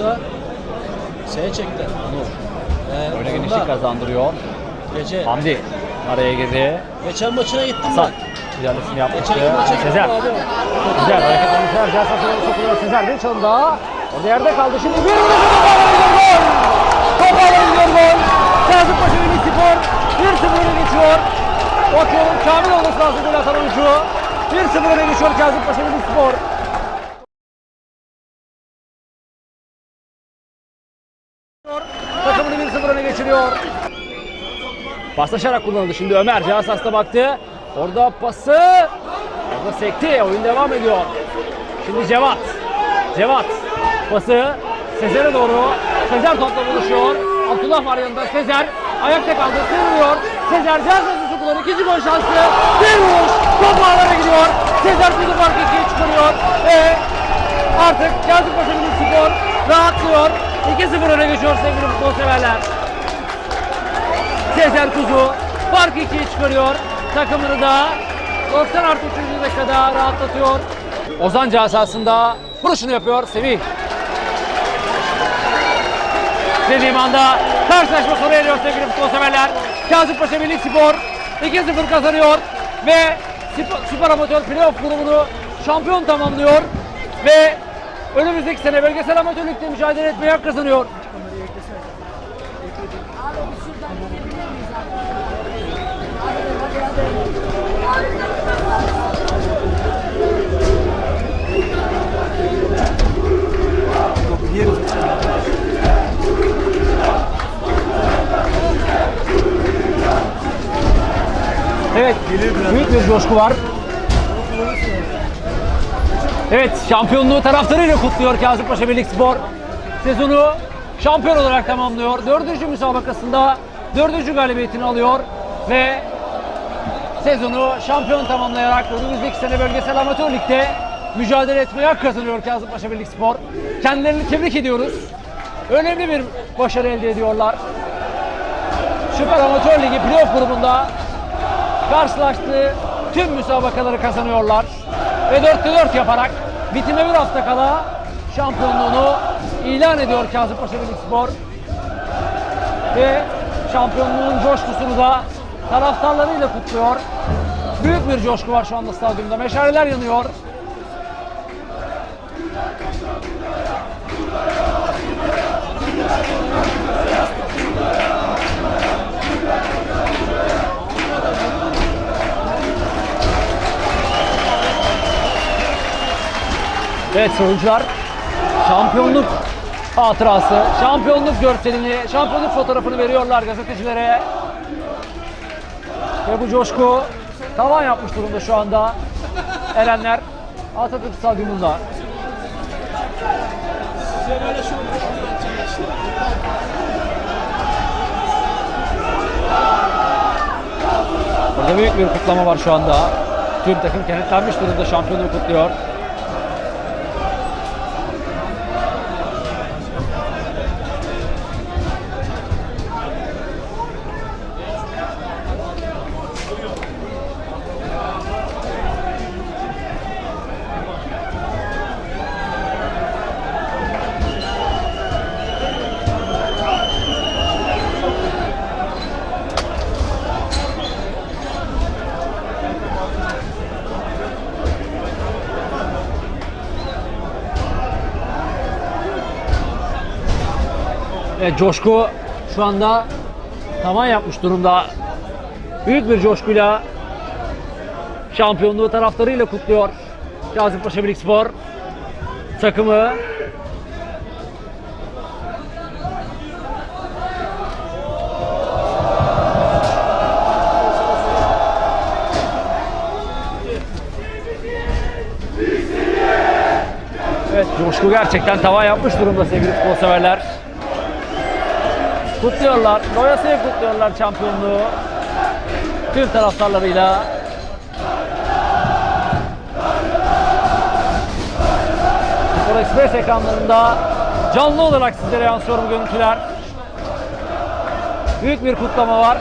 burada şeye çekti. Onur. Ee, onda genişlik kazandırıyor. Gece. Hamdi araya girdi. Geçen maçına gittim Hasan ben. müdahalesini yapmıştı. Geçen maça gittim Sezer. abi. Güzel hareketler Sezer. Cihaz Hasan'a sokuluyor Sezer. Bir çalım daha. Orada yerde kaldı. Şimdi bir vurdu. Top ağlara gidiyor gol. Kazımpaşa Milli Spor 1-0 öne geçiyor. Bakıyorum Kamil olması lazım gol atan oyuncu. 1-0 öne geçiyor Kazımpaşa Milli Spor. Takımını 1-0 öne geçiriyor. Paslaşarak kullanıldı. Şimdi Ömer Cihazas'ta baktı. Orada pası. Orada sekti. Oyun devam ediyor. Şimdi Cevat. Cevat. Pası. Sezer'e doğru. Sezer topla buluşuyor. Abdullah var yanında. Sezer ayakta kaldı. Sığınıyor. Sezer Cihazas'ı kullanıyor. İkinci gol şansı. Bir vuruş. Top ağlara gidiyor. Sezer kuzu farkı ikiye çıkarıyor. Ve artık Kazımpaşa Milli Spor rahatlıyor. 2-0 öne geçiyor sevgili futbol severler. Sezer Kuzu farkı ikiye çıkarıyor. Takımını da 90 artı 3. dakikada rahatlatıyor. Ozan cihazasında vuruşunu yapıyor Semih. Dediğim anda karşılaşma sona eriyor sevgili futbol severler. Kazımpaşa Milli Spor 2-0 kazanıyor ve Süper Amatör Playoff grubunu şampiyon tamamlıyor ve önümüzdeki sene bölgesel amatörlükte mücadele etmeye hak kazanıyor. Evet, büyük bir coşku var. Evet, şampiyonluğu taraftarıyla kutluyor Kazımpaşa Birlik Spor. Sezonu şampiyon olarak tamamlıyor. Dördüncü müsabakasında dördüncü galibiyetini alıyor ve sezonu şampiyon tamamlayarak önümüzdeki sene bölgesel amatör ligde mücadele etmeye hak kazanıyor Kazımpaşa Birlik Spor. Kendilerini tebrik ediyoruz. Önemli bir başarı elde ediyorlar. Süper Amatör Ligi playoff grubunda karşılaştığı tüm müsabakaları kazanıyorlar. Ve 4'te 4 yaparak bitime bir hafta kala şampiyonluğunu ilan ediyor Kazımpaşa Birlik Spor. Ve şampiyonluğun coşkusunu da taraftarlarıyla kutluyor. Büyük bir coşku var şu anda stadyumda. Meşaleler yanıyor. Evet oyuncular şampiyonluk hatırası, şampiyonluk görselini, şampiyonluk fotoğrafını veriyorlar gazetecilere. Ve bu coşku tavan yapmış durumda şu anda. Erenler Atatürk Stadyumunda. Burada büyük bir kutlama var şu anda. Tüm takım kenetlenmiş durumda şampiyonluğu kutluyor. Evet, coşku şu anda tavan yapmış durumda. Büyük bir coşkuyla şampiyonluğu taraftarıyla kutluyor Kazımpaşa Birlik Spor takımı. Evet coşku gerçekten tavan yapmış durumda sevgili futbol severler. Kutluyorlar. Doyasıya kutluyorlar şampiyonluğu. Tüm taraftarlarıyla. Spor Express ekranlarında canlı olarak sizlere yansıyor bu görüntüler. Büyük bir kutlama var.